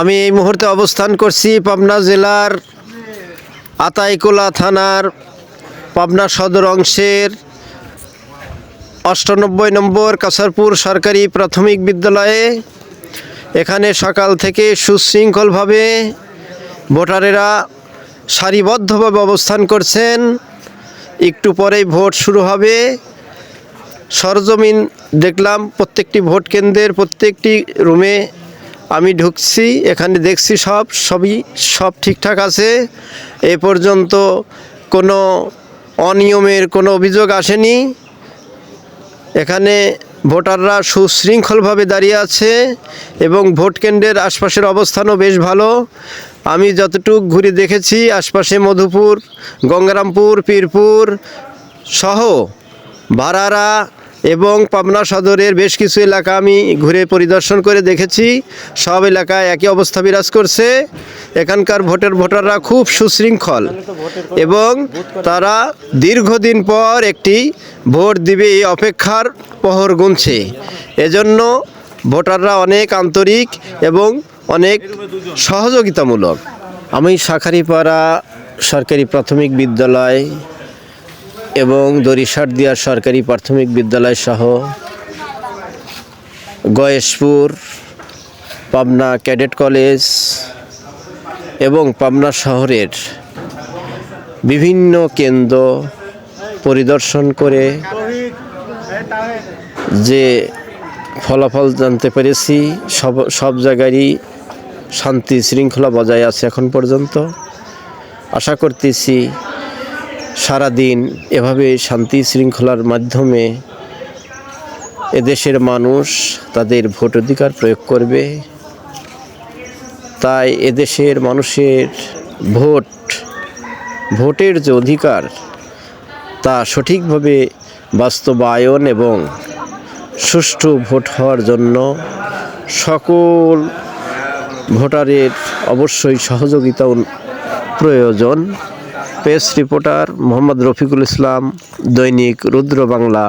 আমি এই মুহূর্তে অবস্থান করছি পাবনা জেলার আতাইকোলা থানার পাবনা সদর অংশের অষ্টানব্বই নম্বর কাসারপুর সরকারি প্রাথমিক বিদ্যালয়ে। এখানে সকাল থেকে সুশৃঙ্খলভাবে ভোটারেরা সারিবদ্ধভাবে অবস্থান করছেন। একটু পরেই ভোট শুরু হবে। সরজমিন দেখলাম, প্রত্যেকটি ভোট কেন্দ্রের প্রত্যেকটি রুমে আমি ঢুকছি, এখানে দেখছি সব, সবই, সব ঠিকঠাক আছে। এ পর্যন্ত কোনো অনিয়মের কোনো অভিযোগ আসেনি। এখানে ভোটাররা সুশৃঙ্খলভাবে দাঁড়িয়ে আছে এবং ভোট কেন্দ্রের আশপাশের অবস্থানও বেশ ভালো। আমি যতটুক ঘুরে দেখেছি, আশপাশে মধুপুর, গঙ্গারামপুর, পীরপুর সহ ভাড়ারা এবং পাবনা সদরের বেশ কিছু এলাকা আমি ঘুরে পরিদর্শন করে দেখেছি। সব এলাকায় একই অবস্থা বিরাজ করছে। এখানকার ভোটের ভোটাররা খুব সুশৃঙ্খল এবং তারা দীর্ঘদিন পর একটি ভোট দিবে এই অপেক্ষার প্রহর গুনছে। এজন্য ভোটাররা অনেক আন্তরিক এবং অনেক সহযোগিতামূলক। আমি শাখারিপাড়া সরকারি প্রাথমিক বিদ্যালয় এবং দরিশারদিয়া সরকারি প্রাথমিক বিদ্যালয় সহ গয়েশপুর, পাবনা ক্যাডেট কলেজ এবং পাবনা শহরের বিভিন্ন কেন্দ্র পরিদর্শন করে যে ফলাফল জানতে পেরেছি, সব সব জায়গারই শান্তি শৃঙ্খলা বজায় আছে এখন পর্যন্ত। আশা করতেছি সারাদিন এভাবে শান্তি শৃঙ্খলার মাধ্যমে এদেশের মানুষ তাদের ভোট অধিকার প্রয়োগ করবে। তাই এদেশের মানুষের ভোট, ভোটের যে অধিকার, তা সঠিকভাবে বাস্তবায়ন এবং সুষ্ঠু ভোট হওয়ার জন্য সকল ভোটারের অবশ্যই সহযোগিতা প্রয়োজন। Press reporter Mohammad Rafiqul Islam Dainik Rudra Bangla.